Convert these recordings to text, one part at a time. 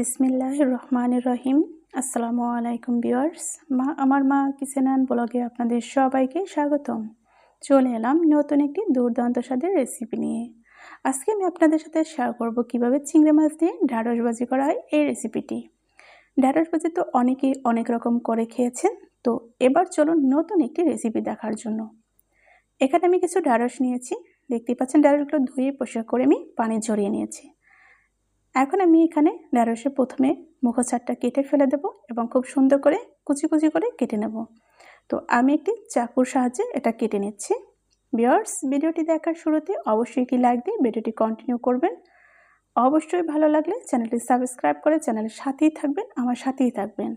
বিসমিল্লাহ রহমান রহিম আসসালামু আলাইকুম বিয়ার্স মা, আমার মা কিচেনান ব্লগে আপনাদের সবাইকে স্বাগতম। চলে এলাম নতুন একটি দুর্দান্ত স্বাদের রেসিপি নিয়ে। আজকে আমি আপনাদের সাথে শেয়ার করব কীভাবে চিংড়ি মাছ দিয়ে ঢ্যাঁড়সবাজি করা হয় এই রেসিপিটি ঢ্যাঁড়সবাজি তো অনেকেই অনেক রকম করে খেয়েছেন, তো এবার চলুন নতুন একটি রেসিপি দেখার জন্য। এখানে আমি কিছু ঢ্যাঁড়স নিয়েছি। দেখতেই পাচ্ছেন ঢ্যাঁড়সগুলো ধুয়ে পোষাক করে আমি পানি ঝরিয়ে নিয়েছি। এখন আমি এখানে ঢ্যাঁড়সে প্রথমে মুখোচারটা কেটে ফেলে দেব এবং খুব সুন্দর করে কুচি কুচি করে কেটে নেব। তো আমি একটি চাকুর সাহায্যে এটা কেটে নিচ্ছি। বিয়ার্স ভিডিওটি দেখার শুরুতে অবশ্যই একটি লাইক দিয়ে ভিডিওটি কন্টিনিউ করবেন। অবশ্যই ভালো লাগলে চ্যানেলটি সাবস্ক্রাইব করে চ্যানেলের সাথেই থাকবেন, আমার সাথেই থাকবেন।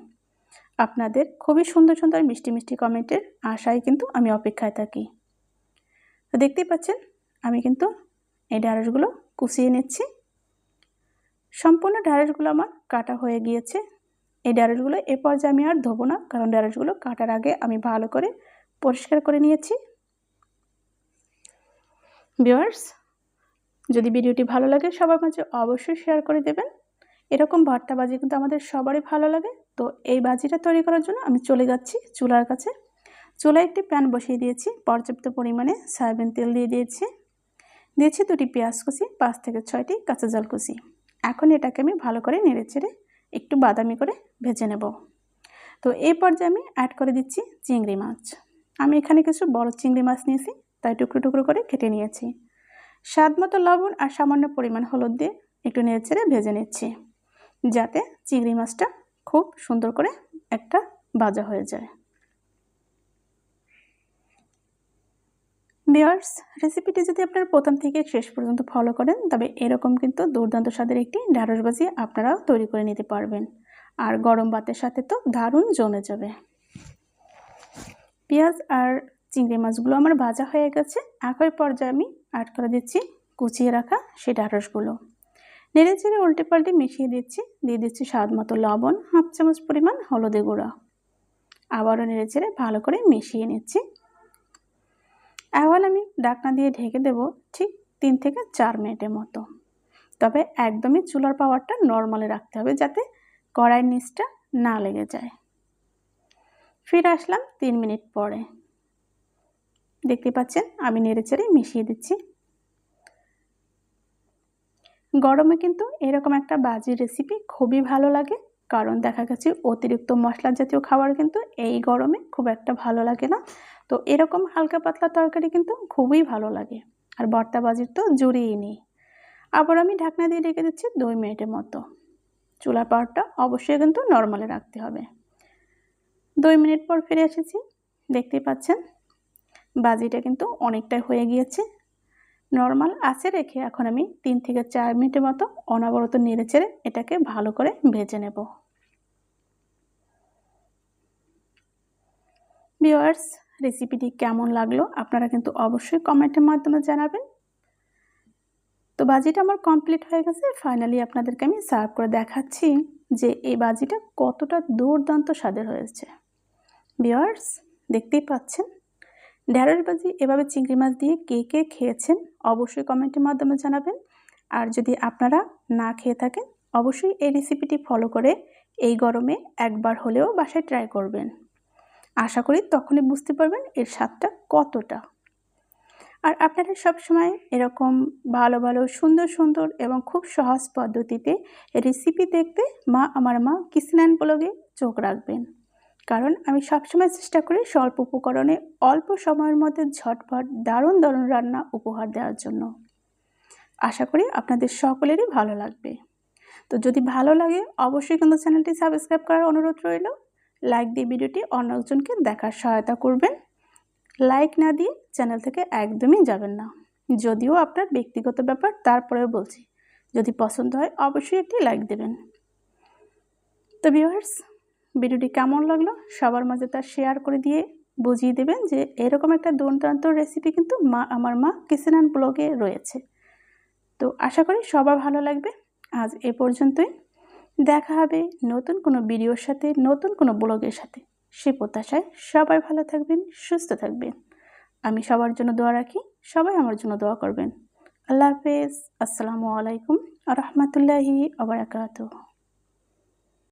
আপনাদের খুবই সুন্দর সুন্দর মিষ্টি মিষ্টি কমেন্টের আশায় কিন্তু আমি অপেক্ষায় থাকি। তো দেখতেই পাচ্ছেন, আমি কিন্তু এই ঢ্যাঁড়সগুলো কুচিয়ে নিচ্ছি। সম্পূর্ণ ঢ্যাঁড়সগুলো আমার কাটা হয়ে গিয়েছে। এই ঢ্যাঁড়সগুলো এ পর্যায়ে আমি আর ধোবো না, কারণ ঢ্যাঁড়সগুলো কাটার আগে আমি ভালো করে পরিষ্কার করে নিয়েছি। ভিওয়ার্স যদি ভিডিওটি ভালো লাগে সবার মাঝে অবশ্যই শেয়ার করে দেবেন। এরকম ভর্তা বাজি কিন্তু আমাদের সবারই ভালো লাগে। তো এই বাজিটা তৈরি করার জন্য আমি চলে যাচ্ছি চুলার কাছে। চুলায় একটি প্যান বসিয়ে দিয়েছি, পর্যাপ্ত পরিমাণে সয়াবিন তেল দিয়ে দিয়েছি। দিয়েছি দুটি পেঁয়াজ কুচি, পাঁচ থেকে ছয়টি কাঁচা জল কুচি এখন এটাকে আমি ভালো করে নেড়ে চেড়ে একটু বাদামি করে ভেজে নেব। তো এই পর্যায়ে আমি অ্যাড করে দিচ্ছি চিংড়ি মাছ। আমি এখানে কিছু বড় চিংড়ি মাছ নিয়েছি, তাই টুকরো টুকরো করে কেটে নিয়েছি। স্বাদ মতো লবণ আর সামান্য পরিমাণ হলুদ দিয়ে একটু নেড়ে চেড়ে ভেজে নিচ্ছি, যাতে চিংড়ি মাছটা খুব সুন্দর করে একটা ভাজা হয়ে যায়। বিয়ার্স রেসিপিটি যদি আপনারা প্রথম থেকে শেষ পর্যন্ত ফলো করেন, তবে এরকম কিন্তু দুর্দান্ত স্বাদের একটি ঢ্যাঁড়সবাজি আপনারাও তৈরি করে নিতে পারবেন। আর গরম ভাতের সাথে তো দারুণ জমে যাবে। পেঁয়াজ আর চিংড়ি মাছগুলো আমার ভাজা হয়ে গেছে। একই পর্যায়ে আমি অ্যাড করে দিচ্ছি, কুচিয়ে রাখা সেই ঢ্যাঁড়সগুলো। নেড়ে চেড়ে উল্টে পাল্টে মিশিয়ে দিচ্ছি, দিয়ে দিচ্ছি স্বাদ মতো লবণ, হাফ চামচ পরিমাণ হলদে গুঁড়া। আবারও নেড়ে চেড়ে ভালো করে মিশিয়ে নিচ্ছি। এখন আমি ডাকনা দিয়ে ঢেকে দেব ঠিক তিন থেকে চার মিনিটের মতো। তবে একদমই চুলার পাওয়ারটা নর্মালে রাখতে হবে যাতে কড়াইয়ের নিচটা না লেগে যায়। ফিরে আসলাম তিন মিনিট পরে। দেখতে পাচ্ছেন আমি নেড়ে চেড়ে মিশিয়ে দিচ্ছি। গরমে কিন্তু এরকম একটা বাজি রেসিপি খুবই ভালো লাগে। কারণ দেখা গেছে অতিরিক্ত মশলা জাতীয় খাবার কিন্তু এই গরমে খুব একটা ভালো লাগে না। তো এরকম হালকা পাতলা তরকারি কিন্তু খুবই ভালো লাগে। আর ভর্তা বাজির তো জুড়িয়ে নেই। আবার আমি ঢাকনা দিয়ে রেখে দিচ্ছি দুই মিনিটের মতো। চুলার পাওয়ারটা অবশ্যই কিন্তু নর্মালে রাখতে হবে। দুই মিনিট পর ফিরে এসেছি। দেখতেই পাচ্ছেন, বাজিটা কিন্তু অনেকটাই হয়ে গিয়েছে। নর্মাল আছে রেখে এখন আমি তিন থেকে চার মিনিটের মতো অনাবরত নেড়ে চেড়ে এটাকে ভালো করে ভেজে নেব। ভিওয়ার্স রেসিপিটি কেমন লাগল আপনারা কিন্তু অবশ্যই কমেন্টের মাধ্যমে জানাবেন। তো বাজিটা আমার কমপ্লিট হয়ে গেছে, ফাইনালি আপনাদেরকে আমি সার্ভ করে দেখাচ্ছি যে এই বাজিটা কতটা দুর্দান্ত স্বাদের হয়েছে। ভিওয়ার্স দেখতেই পাচ্ছেন, ঢ্যাঁড়স বাজি এভাবে চিংড়ি মাছ দিয়ে কে কে খেয়েছেন অবশ্যই কমেন্টের মাধ্যমে জানাবেন। আর যদি আপনারা না খেয়ে থাকেন, অবশ্যই এই রেসিপিটি ফলো করে এই গরমে একবার হলেও বাসায় ট্রাই করবেন। আশা করি তখনই বুঝতে পারবেন এর স্বাদটা কতটা। আর আপনারা সবসময় এরকম ভালো ভালো, সুন্দর সুন্দর এবং খুব সহজ পদ্ধতিতে রেসিপি দেখতে মা আমার মা কিচেন ব্লগে চোখ রাখবেন। কারণ আমি সবসময় চেষ্টা করি স্বল্প উপকরণে অল্প সময়ের মধ্যে ঝটপট দারুণ দারুণ রান্না উপহার দেওয়ার জন্য। আশা করি আপনাদের সকলেরই ভালো লাগবে। তো যদি ভালো লাগে অবশ্যই কিন্তু চ্যানেলটি সাবস্ক্রাইব করার অনুরোধ রইল। লাইক দিয়ে ভিডিওটি অন্য একজনকে দেখার সহায়তা করবেন। লাইক না দিয়ে চ্যানেল থেকে একদমই যাবেন না। যদিও আপনার ব্যক্তিগত ব্যাপার, তারপরেও বলছি, যদি পছন্দ হয় অবশ্যই একটি লাইক দেবেন। তো ভিউয়ার্স ভিডিওটি কেমন লাগল সবার মাঝে তা শেয়ার করে দিয়ে বুঝিয়ে দেবেন যে এরকম একটা দুর্দান্ত রেসিপি কিন্তু মা, আমার মা কিচেন অ্যান্ড ব্লগে রয়েছে। তো আশা করি সবার ভালো লাগবে। আজ এ পর্যন্তই। দেখা হবে নতুন কোনো ভিডিওর সাথে, নতুন কোনো ব্লগের সাথে। সে প্রত্যাশায় সবাই ভালো থাকবেন, সুস্থ থাকবেন। আমি সবার জন্য দোয়া রাখি, সবাই আমার জন্য দোয়া করবেন। আল্লাহ হাফেজ। আসসালামু আলাইকুম রহমতুল্লাহি আবরাকাত